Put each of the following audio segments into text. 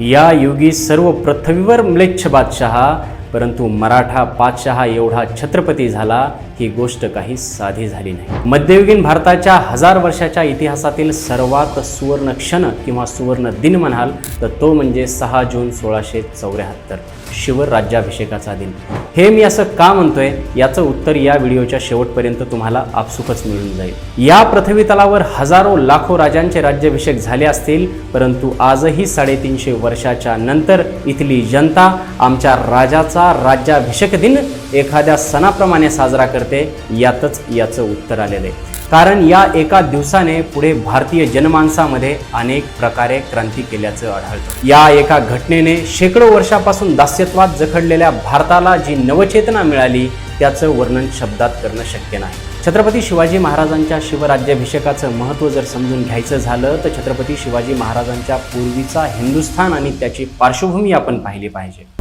या युगी सर्व पृथ्वीवर म्लेच्छ बादशहा परंतु मराठा बादशहा एवढा छत्रपती झाला ही गोष्ट काही साधी झाली नाही. मध्ययुगीन भारताच्या हजार वर्षाच्या इतिहासातील सर्वात सुवर्ण क्षण किंवा सुवर्ण दिन म्हणाल तर तो म्हणजे सहा जून सोळाशे चौऱ्याहत्तर शिवर राज्याभिषेकाचा दिन. हे मी असं का म्हणतोय? याचं उत्तर या व्हिडिओच्या शेवटपर्यंत तुम्हाला आपसुकच मिळून जाईल. या पृथ्वी तलावर हजारो लाखो राजांचे राज्याभिषेक झाले असतील परंतु आजही साडेतीनशे वर्षाच्या नंतर इथली जनता आमच्या राजाचा राज्याभिषेक दिन एखाद्या सणाप्रमाणे साजरा करते यातच याचं उत्तर आलेलं आहे. कारण या एका दिवसाने पुढे भारतीय जनमानसामध्ये अनेक प्रकारे क्रांती केल्याचं आढळतं. या एका घटनेने शेकडो वर्षापासून दास्यत्वात जखडलेल्या भारताला जी नवचेतना मिळाली त्याचं वर्णन शब्दात करणं शक्य नाही. छत्रपती शिवाजी महाराजांच्या शिवराज्याभिषेकाचं महत्त्व जर समजून घ्यायचं झालं तर छत्रपती शिवाजी महाराजांच्या पूर्वीचा हिंदुस्थान आणि त्याची पार्श्वभूमी आपण पाहिली पाहिजे.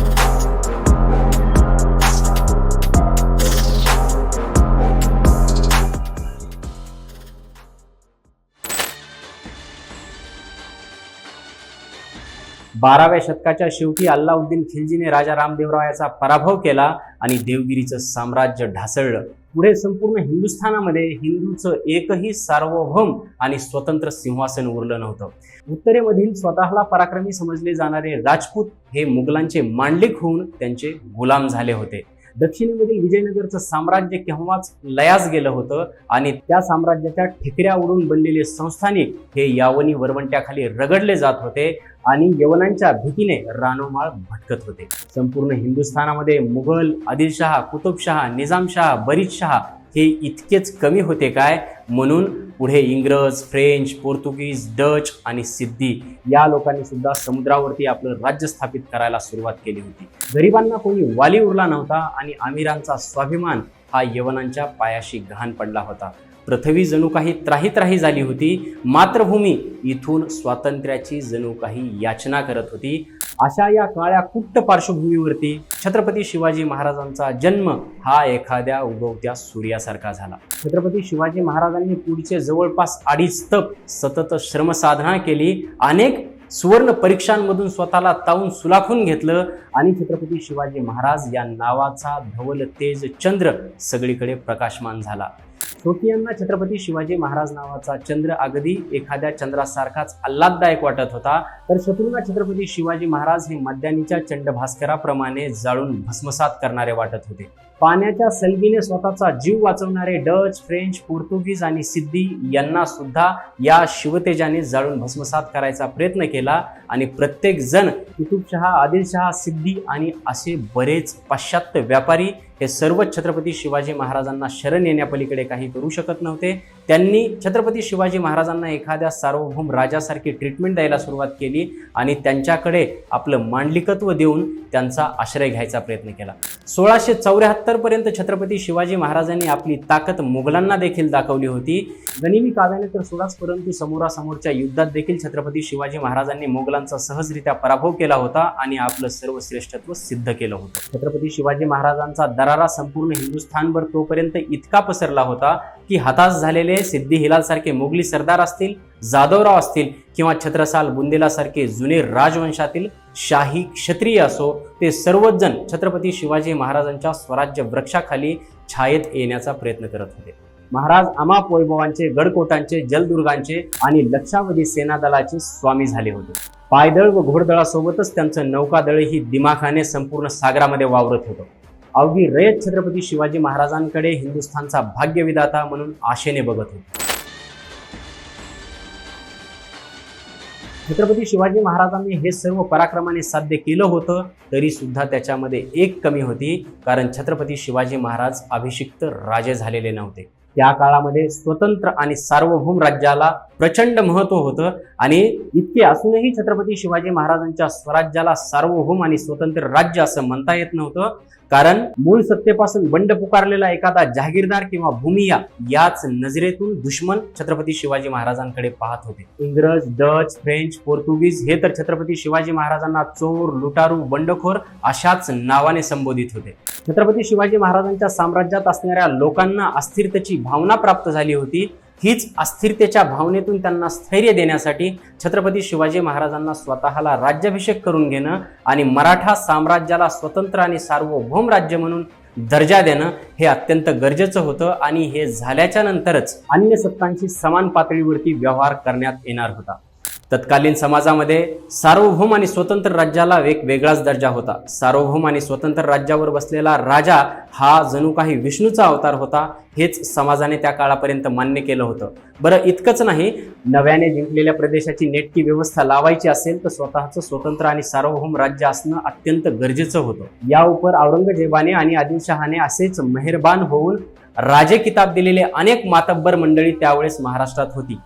बाराव्या शतकाच्या शेवटी अल्लाउद्दीन खिलजीने राजा रामदेवराव याचा पराभव केला आणि देवगिरीचं साम्राज्य ढासळलं. पुढे संपूर्ण हिंदुस्थानामध्ये हिंदूचं एकही सार्वभौम आणि स्वतंत्र सिंहासन उरलं नव्हतं. उत्तरेमधील स्वतःला पराक्रमी समजले जाणारे राजपूत हे मुघलांचे मांडलिक होऊन त्यांचे गुलाम झाले होते. दक्षिणेमधील विजयनगरचं साम्राज्य केव्हाच लयास गेलं होतं आणि त्या साम्राज्याच्या ठिकऱ्या उडून बनलेले संस्थानिक हे यावनी वरवंट्याखाली रगडले जात होते आणि यवनांच्या भीतीने रानोमाळ भटकत होते. संपूर्ण हिंदुस्थानामध्ये मुघल आदिलशहा कुतुबशहा निजामशहा बरीदशहा हे इतकेच कमी होते काय? म्हणून पुढे इंग्रज फ्रेंच पोर्तुगीज डच आणि सिद्धी या लोकांनी सुद्धा समुद्रावरती आपलं राज्य स्थापित करायला सुरुवात केली होती. गरिबांना कोणी वाली उरला नव्हता आणि आमिरांचा स्वाभिमान हा यवनांच्या पायाशी घाण पडला होता. पृथ्वी जणू काही त्राही त्राही झाली होती. मातृभूमी इथून स्वातंत्र्याची जणू काही याचना करत होती. अशा या काळ्या कुट्ट पार्श्वभूमीवरती छत्रपती शिवाजी महाराजांचा जन्म हा एखाद्या उगवत्या सूर्यासारखा झाला. छत्रपती शिवाजी महाराजांनी पुढचे जवळपास अडीच तप सतत श्रमसाधना केली. अनेक सुवर्ण परीक्षांमधून स्वतःला तावून सुलाखून घेतलं आणि छत्रपती शिवाजी महाराज या नावाचा धवल तेज चंद्र सगळीकडे प्रकाशमान झाला. छोटियांना छत्रपती शिवाजी महाराज नावाचा चंद्र अगदी एखाद्या चंद्रासारखाच आल्हाददायक वाटत होता तर शत्रूंना छत्रपती शिवाजी महाराज हे मध्यानीच्या चंडभास्कराप्रमाणे जाळून भस्मसात करणारे वाटत होते. पाण्याच्या सलगीने स्वतःचा जीव वाचवणारे डच फ्रेंच पोर्तुगीज आणि सिद्धी यांना सुद्धा या शिवतेजाने जाळून भस्मसात करायचा प्रयत्न केला. आणि प्रत्येक जण कुतुबशहा आदिलशहा सिद्धी आणि असे बरेच पाश्चात्य व्यापारी हे सर्व छत्रपती शिवाजी महाराजांना शरण येण्यापलीकडे काही करू शकत नव्हते. त्यांनी छत्रपती शिवाजी महाराजांना एखाद्या सार्वभौम राजासारखी ट्रीटमेंट द्यायला सुरुवात केली आणि त्यांच्याकडे आपलं मांडलिकत्व देऊन त्यांचा आश्रय घ्यायचा प्रयत्न केला. सोळाशे चौऱ्याहत्तरपर्यंत छत्रपती शिवाजी महाराजांनी आपली ताकद मुघलांना देखील दाखवली होती. गनिमी काव्याने तर सोळाच परंतु समोरासमोरच्या युद्धात देखील छत्रपती शिवाजी महाराजांनी मुघलांचा सहजरित्या पराभव केला होता आणि आपलं सर्व श्रेष्ठत्व सिद्ध केलं होतं. छत्रपती शिवाजी महाराजांचा दरारा संपूर्ण हिंदुस्थानभर तोपर्यंत इतका पसरला होता की हताश झालेले सिद्धी हिलाल सारखे मोगली सरदार असतील जाधवराव असतील किंवा छत्रसाल बुंदेला सारखे जुने राजवंशातील शाही क्षत्रिय असो ते सर्वच जण छत्रपती शिवाजी महाराजांच्या स्वराज्य वृक्षाखाली छायेत येण्याचा प्रयत्न करत होते. महाराज अमाप वैभवांचे गडकोटांचे जलदुर्गांचे आणि लक्षावधी सेनादलाचे स्वामी झाले होते. पायदळ व घोडदळासोबतच त्यांचं नौकादळही दिमाखाने संपूर्ण सागरामध्ये वावरत होतं. अवघी रयत छत्रपती शिवाजी महाराजांकडे हिंदुस्थानचा भाग्यविदाता म्हणून आशेने बघत होते. छत्रपती शिवाजी महाराजांनी हे सर्व पराक्रमाने साध्य केलं होतं तरी सुद्धा त्याच्यामध्ये एक कमी होती कारण छत्रपती शिवाजी महाराज अभिषिक्त राजे झालेले नव्हते. त्या काळामध्ये स्वतंत्र आणि सार्वभौम राज्याला प्रचंड महत्त्व होतं आणि इतके असूनही छत्रपती शिवाजी महाराजांच्या स्वराज्याला सार्वभौम आणि स्वतंत्र राज्य असं म्हणता येत नव्हतं. कारण मूळ सत्तेपासून बंड पुकारलेला एखादा जहागीरदार किंवा भूमिया याच नजरेतून दुश्मन छत्रपती शिवाजी महाराजांकडे पाहत होते. इंग्रज डच फ्रेंच पोर्तुगीज हे तर छत्रपती शिवाजी महाराजांना चोर लुटारू बंडखोर अशाच नावाने संबोधित होते. छत्रपती शिवाजी महाराजांच्या साम्राज्यात असणाऱ्या लोकांना अस्थिरतेची भावना प्राप्त झाली होती. हीच अस्थिरतेच्या भावनेतून त्यांना स्थैर्य देण्यासाठी छत्रपती शिवाजी महाराजांना स्वतःला राज्याभिषेक करून घेणं आणि मराठा साम्राज्याला स्वतंत्र आणि सार्वभौम राज्य म्हणून दर्जा देणं हे अत्यंत गरजेचं होतं आणि हे झाल्याच्या नंतरच अन्य सत्तांशी समान पातळीवरती व्यवहार करण्यात येणार होता. तत्कालीन समाजामध्ये सार्वभौम आणि स्वतंत्र राज्याला एक वेगळाच दर्जा होता. सार्वभौम आणि स्वतंत्र राज्यावर बसलेला राजा हा जणू काही विष्णूचा अवतार होता हेच समाजाने त्या काळापर्यंत मान्य केलं होतं. बरं इतकंच नाही नव्याने जिंकलेल्या प्रदेशाची नेटकी व्यवस्था लावायची असेल तर स्वतःचं स्वतंत्र आणि सार्वभौम राज्य असणं अत्यंत गरजेचं होतं. या उपर औरंगजेबाने आणि आदिलशहाने असेच मेहरबान होऊन राजे किताब दिलेले अनेक मातब्बर मंडळी त्यावेळेस महाराष्ट्रात होती.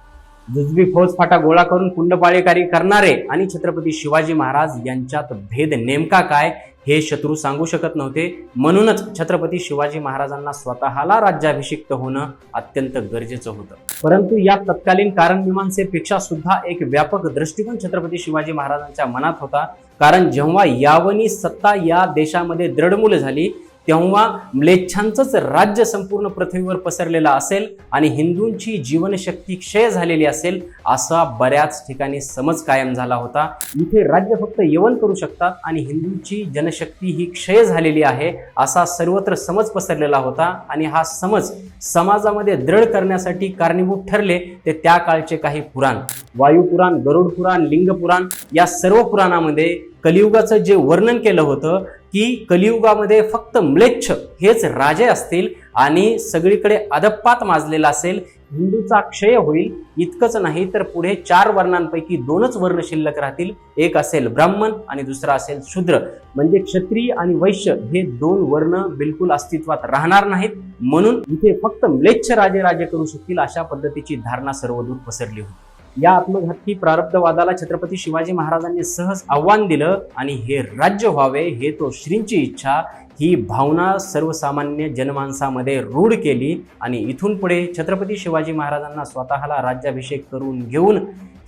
जुजबी फौजफाटा गोळा करून कुंडपाळेकारी करणारे आणि छत्रपती शिवाजी महाराज यांच्यात भेद नेमका काय हे शत्रू सांगू शकत नव्हते. म्हणूनच छत्रपती शिवाजी महाराजांना स्वतःला राज्याभिषिक्त होणं अत्यंत गरजेचं होतं. परंतु या तत्कालीन कारण मीमांसेपेक्षा सुद्धा एक व्यापक दृष्टिकोन छत्रपती शिवाजी महाराजांच्या मनात होता. कारण जेव्हा यावनी सत्ता या देशामध्ये दृढमूल झाली तेव्हा म्लेच्छांचंच राज्य संपूर्ण पृथ्वीवर पसरलेलं असेल आणि हिंदूंची जीवनशक्ती क्षय झालेली असेल असा बऱ्याच ठिकाणी समज कायम झाला होता. इथे राज्य फक्त यवन करू शकतात आणि हिंदूंची जनशक्ती ही क्षय झालेली आहे असा सर्वत्र समज पसरलेला होता. आणि हा समज समाजामध्ये दृढ करण्यासाठी कारणीभूत ठरले ते त्या काळचे काही पुराण. वायुपुराण गरुड पुराण लिंग पुराण या सर्व पुराणामध्ये कलियुगाचं जे वर्णन केलं होतं की कलियुगामध्ये फक्त म्लेच्छ हेच राजे असतील आणि सगळीकडे अदप्पात माजलेला असेल हिंदूचा क्षय होईल. इतकंच नाही तर पुढे चार वर्णांपैकी दोनच वर्ण शिल्लक राहतील. एक असेल ब्राह्मण आणि दुसरा असेल शूद्र. म्हणजे क्षत्रिय आणि वैश्य हे दोन वर्ण बिलकुल अस्तित्वात राहणार नाहीत. म्हणून इथे फक्त म्लेच्छ राजे राजे करू शकतील अशा पद्धतीची धारणा सर्वदूर पसरली होती. या आत्मघातकी प्रारब्धवादाला छत्रपती शिवाजी महाराजांनी सहज आव्हान दिलं आणि हे राज्य व्हावे हे तो श्रींची इच्छा ही भावना सर्वसामान्य जनमानसामध्ये रूढ केली आणि इथून पुढे छत्रपती शिवाजी महाराजांना स्वतःला राज्याभिषेक करून घेऊन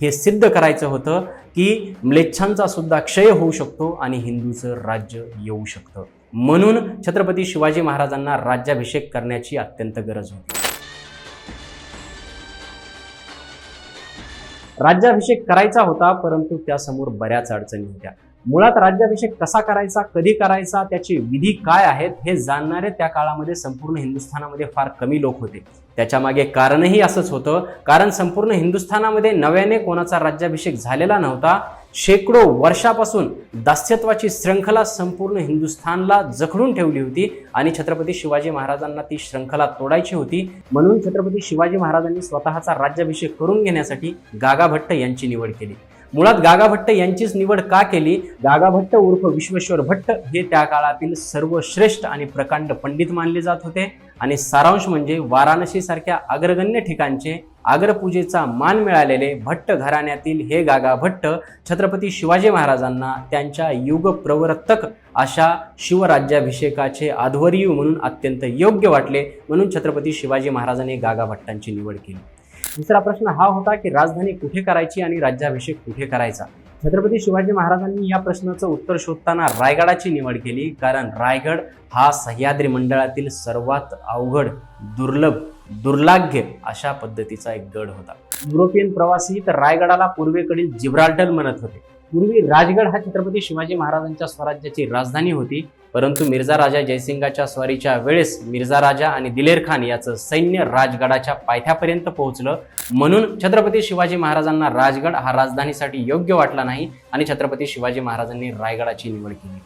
हे सिद्ध करायचं होतं की म्लेच्छांचा सुद्धा क्षय होऊ शकतो आणि हिंदूचं राज्य येऊ शकतं. म्हणून छत्रपती शिवाजी महाराजांना राज्याभिषेक करण्याची अत्यंत गरज होती. राज्याभिषेक करायचा होता परंतु त्यासमोर बऱ्याच अडचणी होत्या. मुळात राज्याभिषेक कसा करायचा कधी करायचा त्याचे विधी काय आहेत हे जाणणारे त्या काळामध्ये संपूर्ण हिंदुस्थानामध्ये फार कमी लोक होते. त्याच्यामागे कारणही असंच होतं. कारण संपूर्ण हिंदुस्थानामध्ये नव्याने कोणाचा राज्याभिषेक झालेला नव्हता शेकडो वर्षापासून दास्यत्वाची श्रृंखला संपूर्ण हिंदुस्थानला जखडून ठेवली होती आणि छत्रपती शिवाजी महाराजांना ती श्रृंखला तोडायची होती. म्हणून छत्रपती शिवाजी महाराजांनी स्वतःचा राज्याभिषेक करून घेण्यासाठी गागाभट्ट यांची निवड केली. मुळात गागाभट्ट यांचीच निवड का केली? गागाभट्ट उर्फ विश्वेश्वर भट्ट हे त्या काळातील सर्वश्रेष्ठ आणि प्रकांड पंडित मानले जात होते. आणि सारांश म्हणजे वाराणसीसारख्या अग्रगण्य ठिकाणचे आग्रपूजेचा मान मिळालेले भट्ट घराण्यातील हे गागा भट्ट छत्रपती शिवाजी महाराजांना त्यांच्या युगप्रवर्तक अशा शिवराज्याभिषेकाचे आध्वर्यू म्हणून अत्यंत योग्य वाटले म्हणून छत्रपती शिवाजी महाराजांनी गागा भट्टांची निवड केली. दुसरा प्रश्न हा होता की राजधानी कुठे करायची आणि राज्याभिषेक कुठे करायचा? छत्रपती शिवाजी महाराजांनी या प्रश्नाचं उत्तर शोधताना रायगडाची निवड केली. कारण रायगड हा सह्याद्री मंडळातील सर्वात अवघड दुर्लभ दुर्लाघ्य अशा पद्धतीचा एक गड होता. युरोपियन प्रवासी तर रायगडाला पूर्वेकडील जिब्राल्टर म्हणत होते. पूर्वी राजगड हा छत्रपती शिवाजी महाराजांच्या स्वराज्याची राजधानी होती. परंतु मिर्झा राजा जयसिंगाच्या स्वारीच्या वेळेस मिर्झा राजा आणि दिलेर खान याचं सैन्य राजगडाच्या पायथ्यापर्यंत पोहोचलं. म्हणून छत्रपती शिवाजी महाराजांना राजगड हा राजधानीसाठी योग्य वाटला नाही आणि छत्रपती शिवाजी महाराजांनी रायगडाची निवड केली.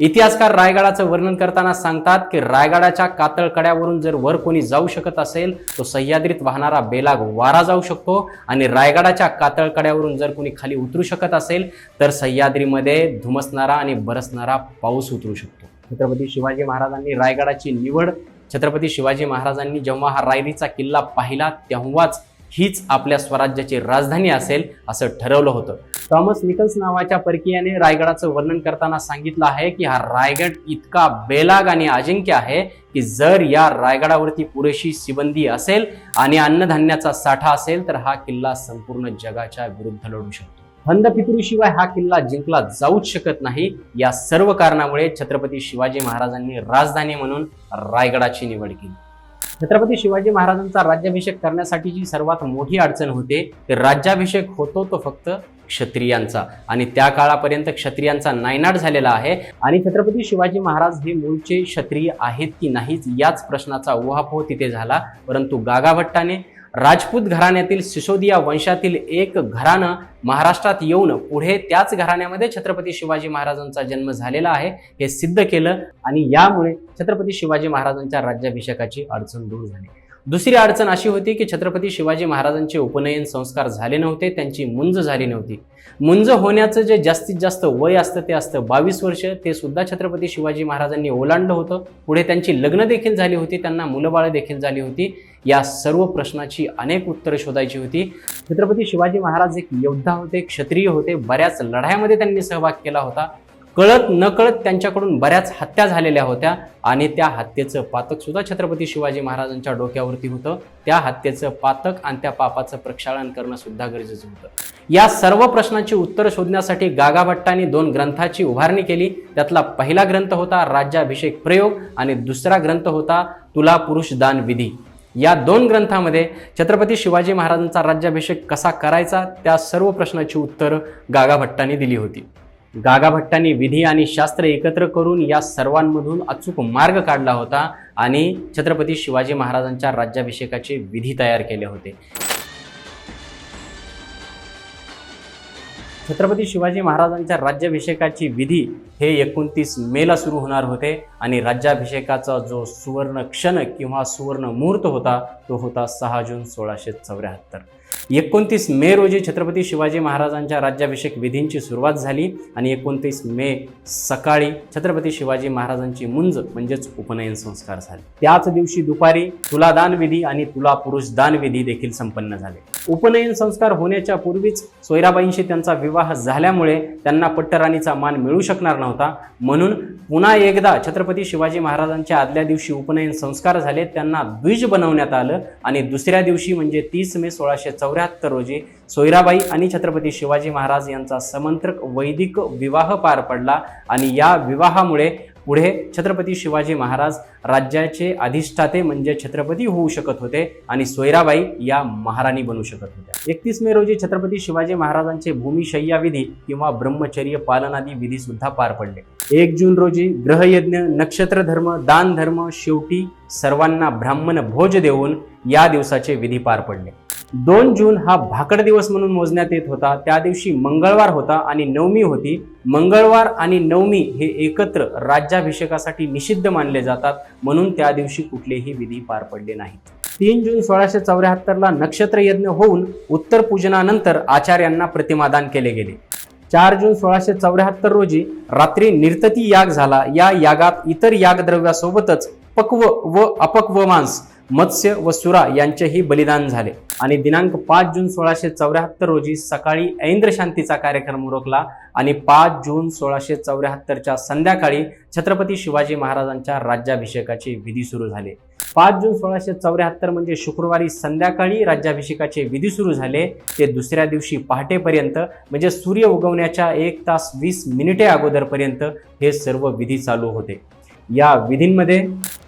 इतिहासकार रायगडाचं वर्णन करताना सांगतात की रायगडाच्या कातळकड्यावरून जर वर कोणी जाऊ शकत असेल तो सह्याद्रीत वाहणारा बेलाग वारा जाऊ शकतो. आणि रायगडाच्या कातळकड्यावरून जर कोणी खाली उतरू शकत असेल तर सह्याद्रीमध्ये धुमसणारा आणि बरसणारा पाऊस उतरू शकतो. छत्रपती शिवाजी महाराजांनी रायगडाची निवड छत्रपती शिवाजी महाराजांनी जेव्हा हा रायरीचा किल्ला पाहिला तेव्हाच हीच आपल्या स्वराज्याची राजधानी असेल असं ठरवलं होतं. थॉमस निकल्स नावाच्या परकीयाने रायगडाचं वर्णन करताना सांगितलं आहे की हा रायगड इतका बेलाग आणि अजिंक्य आहे की जर या रायगडावरती पुरेशी सिबंदी असेल आणि अन्नधान्याचा साठा असेल तर हा किल्ला संपूर्ण जगाच्या विरुद्ध लढू शकतो. थंड पितृशिवाय हा किल्ला जिंकला जाऊच शकत नाही. या सर्व कारणामुळे छत्रपती शिवाजी महाराजांनी राजधानी म्हणून रायगडाची निवड केली. छत्रपती शिवाजी महाराजांचा राज्याभिषेक करण्यासाठीची सर्वात मोठी अडचण होते. राज्याभिषेक होतो तो फक्त क्षत्रियांचा. आणि त्या काळापर्यंत क्षत्रियांचा नायनाट झालेला आहे. आणि छत्रपती शिवाजी महाराज हे मूळचे क्षत्रिय आहेत की नाहीच याच प्रश्नाचा उहापोह तिथे झाला. परंतु गागाभट्टाने राजपूत घराण्यातील सिसोदिया वंशातील एक घराणं महाराष्ट्रात येऊन पुढे त्याच घराण्यामध्ये छत्रपती शिवाजी महाराजांचा जन्म झालेला आहे. हे सिद्ध केलं आणि यामुळे छत्रपती शिवाजी महाराजांच्या राज्याभिषेकाची अडचण दूर झाली. दुसरी अडचण अशी होती की छत्रपती शिवाजी महाराजांचे उपनयन संस्कार झाले नव्हते त्यांची मुंज झाली नव्हती. मुंज होण्याचं जे जास्तीत जास्त वय असतं ते असतं बावीस वर्ष. ते सुद्धा छत्रपती शिवाजी महाराजांनी ओलांडलं होतं. पुढे त्यांची लग्न देखील झाली होती त्यांना मुलंबाळं देखील झाली होती. या सर्व प्रश्नाची अनेक उत्तरं शोधायची होती. छत्रपती शिवाजी महाराज एक योद्धा होते क्षत्रिय होते बऱ्याच लढायामध्ये त्यांनी सहभाग केला होता. कळत नकळत त्यांच्याकडून बऱ्याच हत्या झालेल्या होत्या आणि त्या हत्येचं पातक सुद्धा छत्रपती शिवाजी महाराजांच्या डोक्यावरती होतं. त्या हत्येचं पातक आणि त्या पापाचं प्रक्षाळन करणं सुद्धा गरजेचं होतं. या सर्व प्रश्नांची उत्तरं शोधण्यासाठी गागाभट्टांनी दोन ग्रंथाची उभारणी केली. त्यातला पहिला ग्रंथ होता राज्याभिषेक प्रयोग आणि दुसरा ग्रंथ होता तुला पुरुष दान विधी. या दोन ग्रंथामध्ये छत्रपती शिवाजी महाराजांचा राज्याभिषेक कसा करायचा त्या सर्व प्रश्नाची उत्तरं गागा भट्टांनी दिली होती. गागा भट्टांनी विधी आणि शास्त्र एकत्र करून या सर्वांमधून अचूक मार्ग काढला होता आणि छत्रपती शिवाजी महाराजांच्या राज्याभिषेकाचे विधी तयार केले होते. छत्रपती शिवाजी महाराजांच्या राज्याभिषेकाची विधी हे एकोणतीस मेला सुरू होणार होते आणि राज्याभिषेकाचा जो सुवर्ण क्षण किंवा सुवर्ण मुहूर्त होता तो होता सहा जून सोळाशे चौऱ्याहत्तर. एकोणतीस मे रोजी छत्रपती शिवाजी महाराजांच्या राज्याभिषेक विधींची सुरुवात झाली आणि एकोणतीस मे सकाळी छत्रपती शिवाजी महाराजांची मुंज म्हणजेच उपनयन संस्कार झाले. त्याच दिवशी दुपारी तुलादान विधी आणि तुला पुरुष दान विधी देखील संपन्न झाले. उपनयन संस्कार होण्याच्या पूर्वीच सोयराबाईंशी त्यांचा विवाह झाल्यामुळे त्यांना पट्टराणीचा मान मिळू शकणार नव्हता. म्हणून पुन्हा एकदा छत्रपती शिवाजी महाराजांच्या आदल्या दिवशी उपनयन संस्कार झाले त्यांना द्विज बनवण्यात आलं आणि दुसऱ्या दिवशी म्हणजे तीस मे सोळाशे चौऱ्याहत्तर रोजी सोयराबाई आणि छत्रपती शिवाजी महाराज यांचा समंत्रक वैदिक विवाह पार पडला आणि या विवाहामुळे पुढे छत्रपती शिवाजी महाराज राज्याचे अधिष्ठाते म्हणजे छत्रपती होऊ शकत होते आणि सोयराबाई या महाराणी बनू शकत होत्या. एकतीस मे रोजी छत्रपती शिवाजी महाराजांचे भूमिशय्या विधी किंवा ब्रह्मचर्य पालनादी विधी सुद्धा पार पडले. एक जून रोजी ग्रहयज्ञ नक्षत्र धर्म दान धर्म शेवटी सर्वांना ब्राह्मण भोज देऊन या दिवसाचे विधी पार पडले. दोन जून हा भाकड दिवस म्हणून मोजण्यात येत होता. त्या दिवशी मंगळवार होता आणि नवमी होती. मंगळवार आणि नवमी हे एकत्र राज्याभिषेकासाठी निषिद्ध मानले जातात. म्हणून त्या दिवशी कुठलेही विधी पार पडले नाहीत. तीन जून सोळाशे चौऱ्याहत्तरला नक्षत्र यज्ञ होऊन उत्तर पूजनानंतर आचार्यांना प्रतिमादान केले गेले. चार जून सोळाशे चौऱ्याहत्तर रोजी रात्री निर्तती याग झाला. या यागात इतर यागद्रव्यासोबतच पक्व व अपक्व मांस मत्स्य व सुरा यांचेही बलिदान झाले. आणि दिनांक पाच जून सोळाशे चौऱ्याहत्तर रोजी सकाळी ऐंद्र शांतीचा कार्यक्रम उरकला आणि पाच जून सोळाशे चौऱ्याहत्तरच्या संध्याकाळी छत्रपती शिवाजी महाराजांच्या राज्याभिषेकाचे विधी सुरू झाले. पाच जून सोळाशे चौऱ्याहत्तर म्हणजे शुक्रवारी संध्याकाळी राज्याभिषेकाचे विधी सुरू झाले. ते दुसऱ्या दिवशी पहाटेपर्यंत म्हणजे सूर्य उगवण्याच्या एक तास वीस मिनिटे अगोदरपर्यंत हे सर्व विधी चालू होते. या विधींमध्ये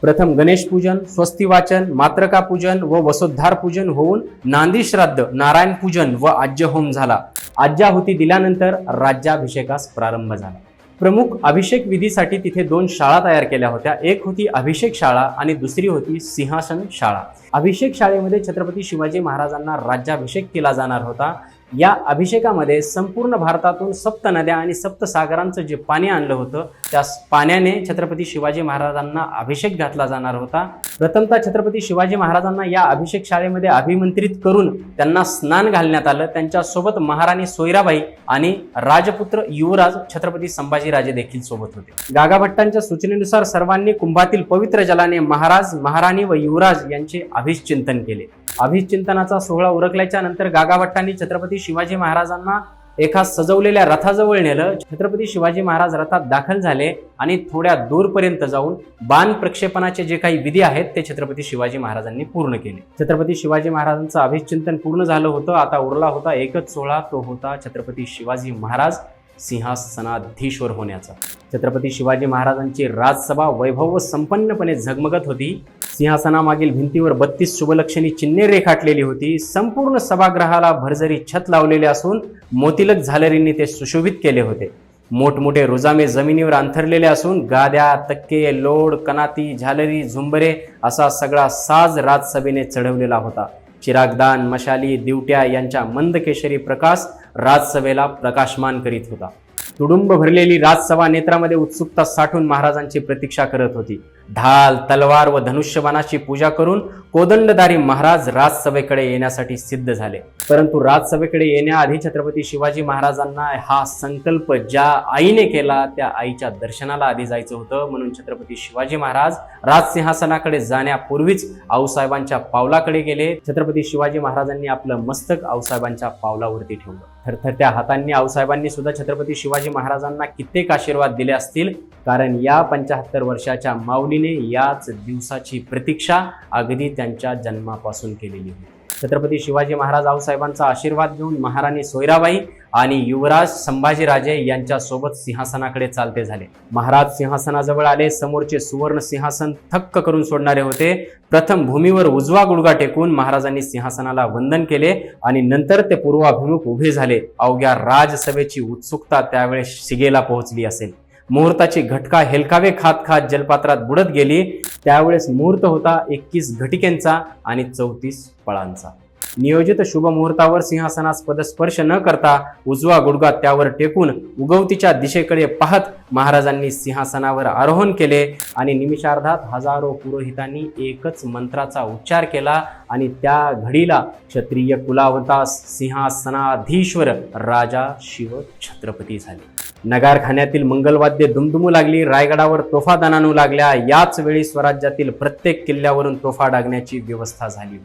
प्रथम गणेश पूजन स्वस्ती वाचन मात्रका पूजन व वसोद्धार पूजन होऊन नांदी श्राद्ध नारायण पूजन व आज्यहोम झाला. आज्याहुती दिल्यानंतर राज्याभिषेकास प्रारंभ झाला. प्रमुख अभिषेक विधीसाठी तिथे दोन शाळा तयार केल्या होत्या. एक होती अभिषेक शाळा आणि दुसरी होती सिंहासन शाळा. अभिषेक शाळेमध्ये छत्रपती शिवाजी महाराजांना राज्याभिषेक केला जाणार होता. या अभिषेकामध्ये संपूर्ण भारतातून सप्त नद्या आणि सप्त सागरांचं जे पाणी आणलं होतं त्या पाण्याने छत्रपती शिवाजी महाराजांना अभिषेक घातला जाणार होता. प्रथमतः छत्रपती शिवाजी महाराजांना या अभिषेक शाळेमध्ये अभिमंत्रित करून त्यांना स्नान घालण्यात आलं. त्यांच्यासोबत महाराणी सोयराबाई आणि राजपुत्र युवराज छत्रपती संभाजीराजे देखील सोबत होते. गागाभट्टांच्या सूचनेनुसार सर्वांनी कुंभातील पवित्र जलाने महाराज महाराणी व युवराज यांचे अभिषचिंतन केले. अभिषचिंतनाचा सोहळा उरकल्याच्या नंतर गागाभट्टांनी छत्रपती शिवाजी महाराजांना एका सजवलेल्या रथाजवळ नेलं. छत्रपती शिवाजी महाराज रथात दाखल झाले आणि थोड्या दूरपर्यंत जाऊन बाण प्रक्षेपणाचे जे काही विधी आहेत ते छत्रपती शिवाजी महाराजांनी पूर्ण केले. छत्रपती शिवाजी महाराजांचं अभिचिंतन पूर्ण झालं होतं. आता उरला होता एकच सोहळा तो होता छत्रपती शिवाजी महाराज सिंहासनाधीश्वर होण्याचा. छत्रपती शिवाजी महाराजांची राजसभा वैभव व संपन्नपणे झगमगत होती. सिंहासनामागील भिंतीवर बत्तीस शुभलक्षणी चिन्हे रेखाटलेली होती. संपूर्ण सभागृहाला भरजरी छत लावलेले असून मोतिलक झालरींनी ते सुशोभित केले होते. मोठमोठे रुजामे जमिनीवर अंथरलेले असून गाद्या तक्के लोड कनाती झालरी झुंबरे असा सगळा साज राजसभेने चढवलेला होता. चिरागदान मशाली दिवट्या यांच्या मंद केशरी प्रकाश राजसभेला प्रकाशमान करीत होता. तुडुंब भरलेली राजसभा नेत्रामध्ये उत्सुकता साठून महाराजांची प्रतीक्षा करत होती. ढाल तलवार व धनुष्यबाणाची पूजा करून कोदंडधारी महाराज राजसभेकडे येण्यासाठी सिद्ध झाले. परंतु राजसभेकडे येण्याआधी छत्रपती शिवाजी महाराजांना हा संकल्प ज्या आईने केला त्या आईच्या दर्शनाला आधी जायचं होतं. म्हणून छत्रपती शिवाजी महाराज राजसिंहासनाकडे जाण्यापूर्वीच आऊसाहेबांच्या पावलाकडे गेले. छत्रपती शिवाजी महाराजांनी आपलं मस्तक आऊसाहेबांच्या पावलावरती ठेवलं. थरथरत्या हातांनी आऊसाहेबांनी सुद्धा छत्रपती शिवाजी महाराजांना कित्येक आशीर्वाद दिले असतील. कारण या पंचाहत्तर वर्षाच्या माऊलीने याच दिवसाची प्रतीक्षा अगदी त्यांच्या जन्मापासून केलेली होती. छत्रपती शिवाजी महाराज आऊसाहेबांचा आशीर्वाद घेऊन महाराणी सोयराबाई आणि युवराज संभाजीराजे यांच्यासोबत सिंहासनाकडे चालते झाले. महाराज सिंहासनाजवळ आले समोरचे सुवर्ण सिंहासन थक्क करून सोडणारे होते. प्रथम भूमीवर उजवा गुडगा टेकून महाराजांनी सिंहासनाला वंदन केले आणि नंतर ते पूर्वाभिमुख उभे झाले. अवघ्या राजसभेची उत्सुकता त्यावेळेस शिगेला पोहोचली असेल. मुहूर्ताची घटका हेलकावे खात खात जलपात्रात बुडत गेली. त्यावेळेस मुहूर्त होता एकवीस घटिकेंचा आणि चौतीस पळांचा. नियोजित शुभ मुहूर्तावर सिंहासनास पदस्पर्श न करता उजवा गुडगा त्यावर टेकून उगवतीच्या दिशेकडे पाहत महाराजांनी सिंहासनावर आरोहण केले आणि निमिषार्धात हजारो पुरोहितांनी एकच मंत्राचा उच्चार केला आणि त्या घडीला क्षत्रिय कुलावतास सिंहासनाधीश्वर राजा शिव छत्रपती झाले. नगारखान्यातील मंगलवाद्य दुमदुमू लागली रायगडावर तोफा दणानू लागल्या. याच वेळी स्वराज्यातील प्रत्येक किल्ल्यावरून तोफा डागण्याची व्यवस्था झाली.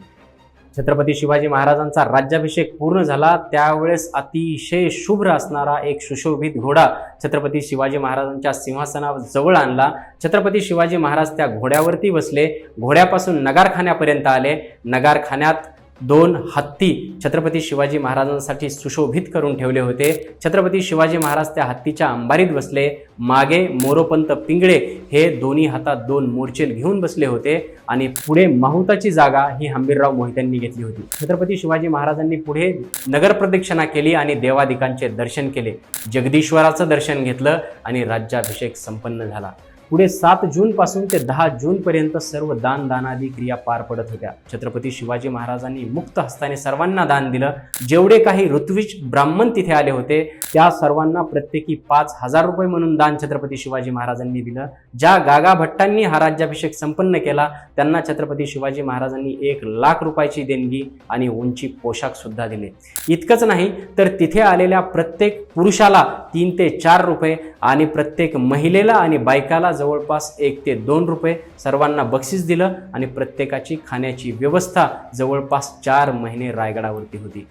छत्रपती शिवाजी महाराजांचा राज्याभिषेक पूर्ण झाला त्यावेळेस अतिशय शुभ्र असणारा एक सुशोभित घोडा छत्रपती शिवाजी महाराजांच्या सिंहासनावर जवळ आणला. छत्रपती शिवाजी महाराज त्या घोड्यावरती बसले. घोड्यापासून नगारखान्यापर्यंत आले. नगारखान्यात दोन हत्ती छत्रपती शिवाजी महाराजांसाठी सुशोभित करून ठेवले होते. छत्रपती शिवाजी महाराज त्या हत्तीच्या अंबारीत बसले. मागे मोरोपंत पिंगळे हे दोन्ही हातात दोन मोर्चेल घेऊन बसले होते आणि पुढे माहुताची जागा ही हंबीरराव मोहित्यांनी घेतली होती. छत्रपती शिवाजी महाराजांनी पुढे नगर प्रदक्षिणा केली आणि देवादिकांचे दर्शन केले. जगदीश्वराचं दर्शन घेतलं आणि राज्याभिषेक संपन्न झाला. पुढे सात जून पासून ते दहा जून पर्यंत सर्व दान दानादी क्रिया पार पडत होत्या. छत्रपती शिवाजी महाराजांनी मुक्त हस्ताने सर्वांना दान दिलं. जेवढे काही ऋत्विज ब्राह्मण तिथे आले होते त्या सर्वांना प्रत्येकी पाच हजार रुपये म्हणून दान छत्रपती शिवाजी महाराजांनी दिलं. ज्या गागा भट्टांनी हा राज्याभिषेक संपन्न केला त्यांना छत्रपती शिवाजी महाराजांनी एक लाख रुपयाची देणगी आणि उंची पोशाख सुद्धा दिले. इतकंच नाही तर तिथे आलेल्या प्रत्येक पुरुषाला तीन ते चार रुपये आणि प्रत्येक महिलेला आणि बायकाला जवळपास एक ते दोन रुपये सर्वांना बक्षीस दिलं आणि प्रत्येकाची खाण्याची व्यवस्था जवळपास चार महिने रायगडावरती होती.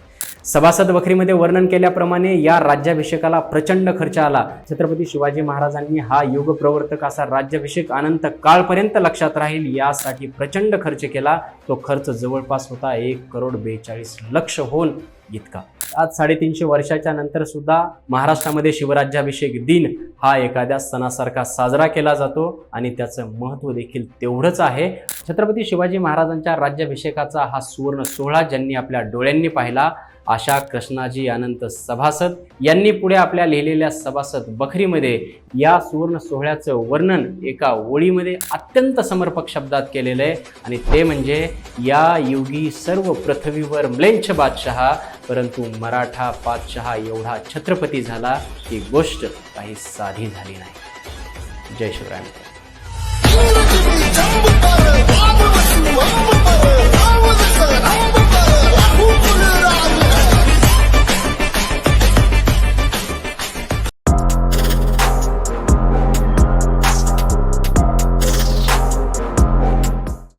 सभासद वखरीमध्ये वर्णन केल्याप्रमाणे या राज्याभिषेकाला प्रचंड खर्च आला. छत्रपती शिवाजी महाराजांनी हा युग प्रवर्तक असा राज्याभिषेक अनंत काळपर्यंत लक्षात राहील यासाठी प्रचंड खर्च केला. तो खर्च जवळपास होता एक करोड बेचाळीस लक्ष होऊन इतका. आज साडेतीनशे वर्षाच्या नंतर सुद्धा महाराष्ट्रामध्ये शिवराज्याभिषेक दिन हा एखाद्या सणासारखा साजरा केला जातो आणि त्याचं महत्त्व देखील तेवढंच आहे. छत्रपती शिवाजी महाराजांच्या राज्याभिषेकाचा हा सुवर्ण सोहळा ज्यांनी आपल्या डोळ्यांनी पाहिला आशा कृष्णाजी अनंत सभासद यांनी पुढे आपल्या लिहिलेल्या सभासद बखरीमध्ये या सुवर्ण सोहळ्याचं वर्णन एका ओळीमध्ये अत्यंत समर्पक शब्दात केलेलं आहे आणि ते म्हणजे या युगी सर्व पृथ्वीवर म्लेंछ बादशहा परंतु मराठा बादशहा एवढा छत्रपती झाला ही गोष्ट काही साधी झाली नाही जय शिवराय